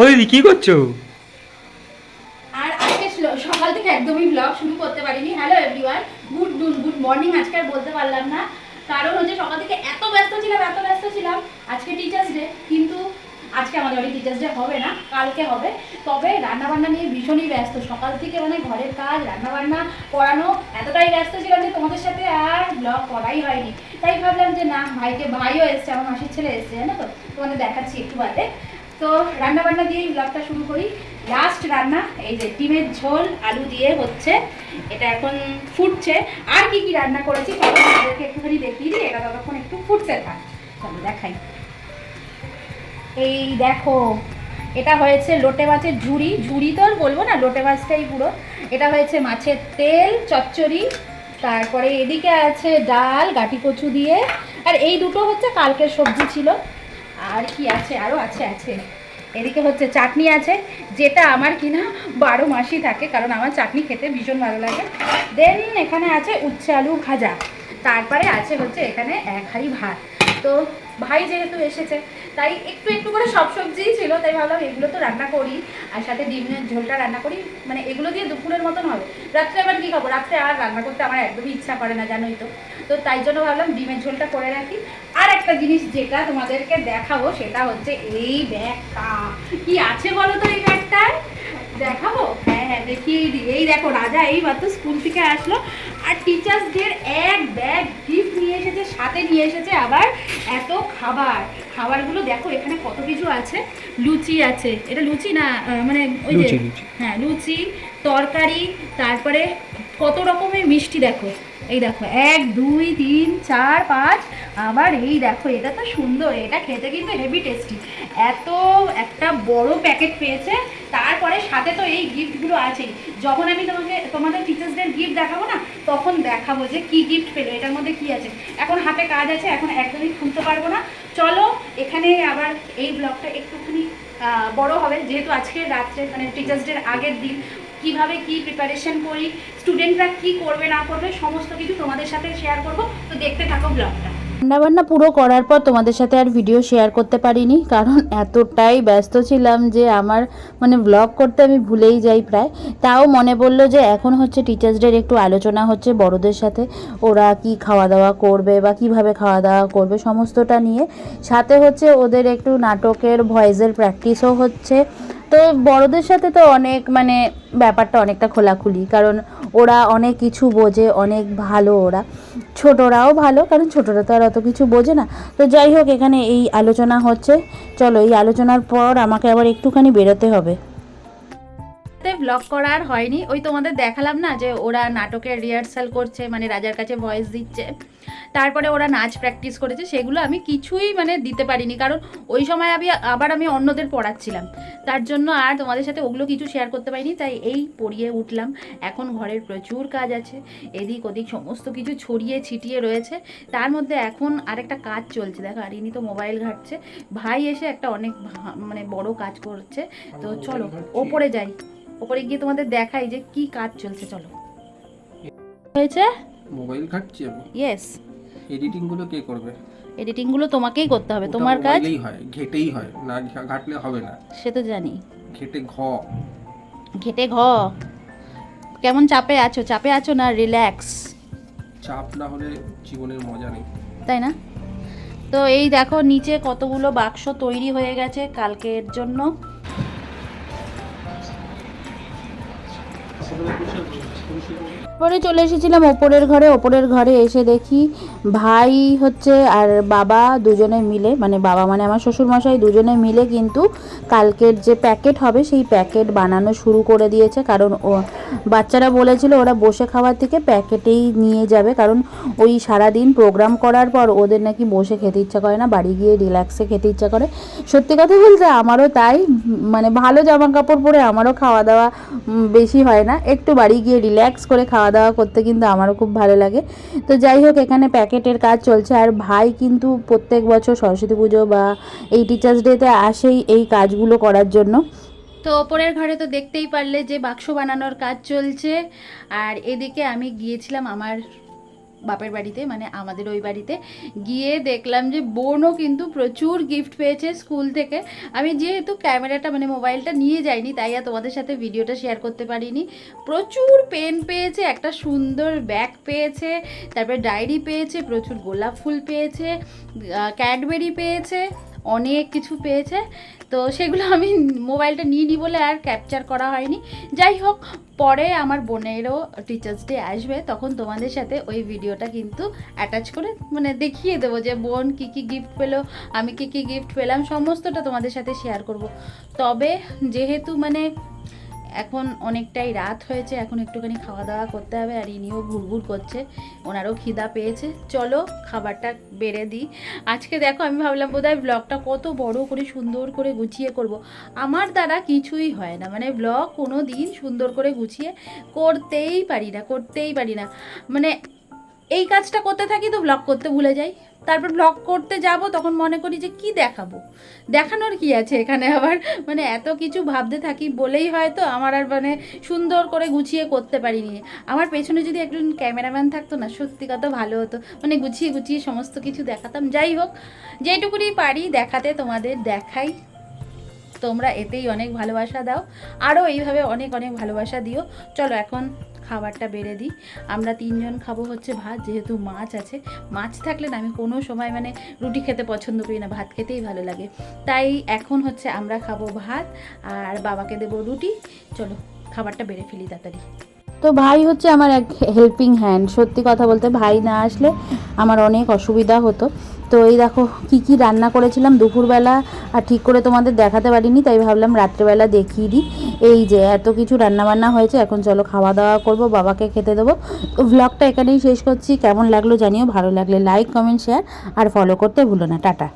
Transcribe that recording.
ও দিদি, কি করছ? আর আজকে সকাল থেকে একদমই ব্লগ শুরু করতে পারিনি। হ্যালো এভরিওয়ান গুড ডুন গুড মর্নিং আজকে আর বলতে পারলাম না। কারণ হচ্ছে সকাল থেকে এত ব্যস্ত ছিলাম, এত ব্যস্ত ছিলাম। আজকে টিচার্স ডে কিন্তু আজকে আমাদের বাড়ি টিচার্স ডে হবে না, কালকে হবে। তবে রান্নাবান্না নিয়ে ভীষণই ব্যস্ত। সকাল থেকে মানে ঘরের কাজ, রান্নাবান্না করানো এতটাই ব্যস্ত ছিলাম যে তোমাদের সাথে আর ব্লগ করাই হয়নি। তাই ভাবলাম যে না, ভাইকে, ভাইও এসছে, আমার মাসির ছেলে এসছে, জানো তো? তোমাদের দেখাচ্ছি একটু বাদে। তো রান্না বান্না দিয়ে ব্লগটা শুরু করি। লাস্ট রান্না, এই যে ডিমের ঝোল, আলু দিয়ে হচ্ছে। এটা এখন ফুটছে। আর কি কি রান্না করেছি একটুখানি দেখিয়ে দিই, এটা ততক্ষণ একটু ফুটতে থাক। চলো দেখাই। এই দেখো, এটা হয়েছে লোটে মাছের ঝুড়ি। ঝুড়ি তো আর বলব না, লোটে মাছটাই পুরো। এটা হয়েছে মাছের তেল, চচ্চড়ি। তারপরে এদিকে আছে ডাল, গাটি কচু দিয়ে। আর এই দুটো হচ্ছে কালকের সবজি ছিল। আর কি আছে? আরও আছে আছে। এদিকে হচ্ছে চাটনি আছে, যেটা আমার কিনা বারো মাসই থাকে, কারণ আমার চাটনি খেতে ভীষণ ভালো লাগে। দেন এখানে আছে উচ্ছে আলু ভাজা। তারপরে আছে হচ্ছে এখানে এক হাঁড়ি ভাত। তো ভাই যেহেতু এসেছে, তাই একটু একটু করে সব সবজিই ছিল, তাই ভাবলাম এগুলো তো রান্না করি, আর সাথে ডিমের ঝোলটা রান্না করি। মানে এগুলো দিয়ে দুপুরের মতন হবে। রাত্রে আবার কী খাব? রাত্রে আর রান্না করতে আমার একদমই ইচ্ছা করে না, জানোই তো। তো তাই জন্য ভাবলাম ডিমের ঝোলটা করে রাখি। আর একটা জিনিস যেটা তোমাদেরকে দেখাবো সেটা হচ্ছে এই ব্যাগটা। কি আছে বলো তো এই ব্যাগটায়? দেখাবো? হ্যাঁ হ্যাঁ দেখিয়ে দিই। এই দেখো রাজা এই মাত্র স্কুল থেকে আসলো আর টিচার্স ডের এক ব্যাগ গিফট নিয়ে এসেছে সাথে নিয়ে এসেছে আবার এত খাবার। খাবারগুলো দেখো এখানে কত কিছু আছে? লুচি আছে। এটা লুচি না মানে ওই যে। হ্যাঁ লুচি তরকারি তারপরে কত রকমের মিষ্টি দেখো। এই দেখো, এক, দুই, তিন, চার, পাঁচ, আবার এই দেখো, এটা তো সুন্দর, এটা খেতে কিন্তু হেভি টেস্টি এত একটা বড় প্যাকেট পেয়েছে, তারপরে সাথে তো এই গিফটগুলো আছেই। যখন আমি তোমাকে, তোমাদের টিচার্সদের গিফট দেখাবো না, তখন দেখাবো যে কি গিফট পেল, এটার মধ্যে কি আছে। এখন হাতে কাজ আছে, এখন একদমই খুলতে পারব না। চলো, এখানে আবার এই ব্লগটা একটুখানি বড় হবে, যেহেতু আজকে রাত্রে মানে টিচার্স ডের আগের দিন কীভাবে কি প্রিপারেশন করি স্টুডেন্টরা কি করবে, না করবে, সমস্ত কিছু তোমাদের সাথে শেয়ার করব। তো দেখতে থাকো ব্লগটা রান্নাবান্না পুরো করার পর তোমাদের সাথে আর ভিডিও শেয়ার করতে পারিনি, কারণ এতটাই ব্যস্ত ছিলাম যে আমার মানে ব্লগ করতে আমি ভুলেই যাই প্রায়। তাও মনে পড়ল যে এখন হচ্ছে টিচার্স ডের একটু আলোচনা হচ্ছে বড়দের সাথে, ওরা কি খাওয়া দাওয়া করবে বা কীভাবে খাওয়া দাওয়া করবে সমস্তটা নিয়ে। সাথে হচ্ছে ওদের একটু নাটকের ভয়েসের প্র্যাকটিসও হচ্ছে তো বড়দের সাথে তো অনেক মানে ব্যাপারটা অনেকটা খোলাখুলি, কারণ ওরা অনেক কিছু বোঝে, অনেক ভালো ওরা। ছোটরাও ভালো, কারণ ছোটরা তো আর অত কিছু বোঝে না। তো যাই হোক, এখানে এই আলোচনা হচ্ছে। চলো, এই আলোচনার পর আমাকে আবার একটুখানি বেরোতে হবে। ব্লগ করা আর হয়নি। ওই তোমাদের দেখালাম না যে ওরা নাটকের রিহার্সাল করছে মানে রাজার কাছে ভয়েস দিচ্ছে। তারপরে ওরা নাচ প্র্যাকটিস করেছে সেগুলো আমি কিছুই মানে দিতে পারিনি। কারণ ওই সময় আমি আবার আমি অন্যদের পড়াচ্ছিলাম। তার জন্য আর তোমাদের সাথে ওগুলো কিছু শেয়ার করতে পারিনি তাই এই পড়িয়ে উঠলাম। এখন ঘরের প্রচুর কাজ আছে এদিক ওদিক সমস্ত কিছু ছড়িয়ে ছিটিয়ে রয়েছে। তার মধ্যে এখন আরেকটা কাজ চলছে দেখো আর ইনি তো মোবাইল ঘাটছে। ভাই এসে একটা অনেক মানে বড় কাজ করছে। তো চলো ওপরে যাই। ওপরে গিয়ে তোমাদের দেখাই যে কি কাজ চলছে চলো। হয়েছে? মোবাইল ঘাটছি আমি। ইয়েস এডিটিংগুলো কে করবে? এডিটিংগুলো তোমাকেই করতে হবে। তোমার কাজ? হয় ঘেটেই হয় না ঘাটলে হবে না। সে তো জানি। ঘেটে ঘ। ঘেটে ঘ। কেমন চাপে আছো? চাপে আছো না? রিল্যাক্স চাপ না হলে জীবনের মজা নেই। তাই না? তো এই দেখো নিচে কতগুলো বাক্স তৈরি হয়ে গেছে কালকের জন্য। Thank you. পরে চলে এসেছিলাম ওপরের ঘরে। ওপরের ঘরে এসে দেখি ভাই হচ্ছে আর বাবা দুজনে মিলে মানে বাবা মানে আমার শ্বশুরমশাই দুজনে মিলে কিন্তু কালকের যে প্যাকেট হবে সেই প্যাকেট বানানো শুরু করে দিয়েছে। কারণ ও, বাচ্চারা বলেছিল ওরা বসে খাওয়ার থেকে প্যাকেটেই নিয়ে যাবে। কারণ ওই সারাদিন প্রোগ্রাম করার পর ওদের নাকি বসে খেতে ইচ্ছা করে না, বাড়ি গিয়ে রিল্যাক্সে খেতে ইচ্ছা করে। সত্যি কথা বলতে আমারও তাই মানে ভালো জামা কাপড় পরে আমারও খাওয়া দাওয়া বেশি হয় না। একটু বাড়ি গিয়ে রিল্যাক্স করে খাওয়া দাওয়া করতে কিন্তু আমারও খুব ভালো লাগে। তো যাই হোক, এখানে প্যাকেটের কাজ চলছে। আর ভাই কিন্তু প্রত্যেক বছর সরস্বতী পুজো বা এই টিচার্স ডেতে আসেই এই কাজগুলো করার জন্য। তো ওপরের ঘরে তো দেখতেই পারলে যে বাক্স বানানোর কাজ চলছে। আর এদিকে আমি গিয়েছিলাম আমার বাপের বাড়িতে মানে আমাদের ওই বাড়িতে, গিয়ে দেখলাম যে বোনও কিন্তু প্রচুর গিফট পেয়েছে স্কুল থেকে। আমি যেহেতু ক্যামেরাটা মানে মোবাইলটা নিয়ে যাইনি, তাই আর তোমাদের সাথে ভিডিওটা শেয়ার করতে পারিনি। প্রচুর পেন পেয়েছে, একটা সুন্দর ব্যাগ পেয়েছে, তারপরে ডায়েরি পেয়েছে, প্রচুর গোলাপ ফুল পেয়েছে ক্যাডবেরি পেয়েছে। অনেক কিছু পেয়েছে। তো সেগুলো আমি মোবাইলটা নিয়ে নিই বলে আর ক্যাপচার করা হয়নি। যাই হোক, পরে আমার বোনেরও টিচার্স ডে আসবে, তখন তোমাদের সাথে ওই ভিডিওটা কিন্তু অ্যাটাচ করে মানে দেখিয়ে দেবো যে বোন কী কী গিফট পেল, আমি কী কী গিফট পেলাম, সমস্তটা তোমাদের সাথে শেয়ার করব। তবে যেহেতু মানে এখন অনেকটাই রাত হয়েছে, এখন একটুখানি খাওয়া দাওয়া করতে হবে আর ইনিও ঘুরঘুর করছে, ওনারও খিদা পেয়েছে। চলো খাবারটা বেড়ে দিই। আজকে দেখো আমি ভাবলাম বোধহয় ব্লগটা কত বড় করে সুন্দর করে গুছিয়ে করব। আমার দ্বারা কিছুই হয় না মানে ব্লগ কোনো দিন সুন্দর করে গুছিয়ে করতেই পারি না, করতেই পারি না। মানে এই কাজটা করতে থাকি তো ব্লগ করতে ভুলে যাই। তারপর ব্লগ করতে যাব, তখন মনে করি যে কি দেখাবো? দেখানোর কি আছে এখানে আবার? মানে এত কিছু ভাবতে থাকি বলেই হয়তো আমার আর মানে সুন্দর করে গুছিয়ে করতে পারিনি। আমার পেছনে যদি একজন ক্যামেরাম্যান থাকতো না, সত্যি কথা ভালো হতো। মানে গুছিয়ে গুছিয়ে সমস্ত কিছু দেখাতাম। যাই হোক, যেটুকুনি পারি দেখাতে তোমাদের দেখাই। তোমরা এতেই অনেক ভালোবাসা দাও। আরও এইভাবে অনেক অনেক ভালোবাসা দিও। চলো এখন খাবারটা বেড়ে দিই। আমরা তিনজন খাব হচ্ছে ভাত, যেহেতু মাছ আছে। মাছ থাকলে না আমি কোনো সময় মানে রুটি খেতে পছন্দ করি না, ভাত খেতেই ভালো লাগে। তাই এখন হচ্ছে আমরা খাব ভাত আর বাবাকে দেবো রুটি। চলো খাবারটা বেড়ে ফেলি তাড়াতাড়ি। তো ভাই হচ্ছে আমার এক হেল্পিং হ্যান্ড সত্যি কথা বলতে ভাই না আসলে আমার অনেক অসুবিধা হতো। তো এই দেখো কি কি রান্না করেছিলাম দুপুরবেলা, আর ঠিক করে তোমাদের দেখাতে পারিনি, তাই ভাবলাম রাত্রেবেলা দেখিয়ে দিই। এই যে এত কিছু রান্নাবান্না হয়েছে, এখন চলো খাওয়া দাওয়া করব, বাবাকে খেতে দেবো। তো ভ্লগটা এখানেই শেষ করছি, কেমন লাগল জানিও, ভালো লাগলে লাইক কমেন্ট শেয়ার আর ফলো করতে ভুলো না, টাটা।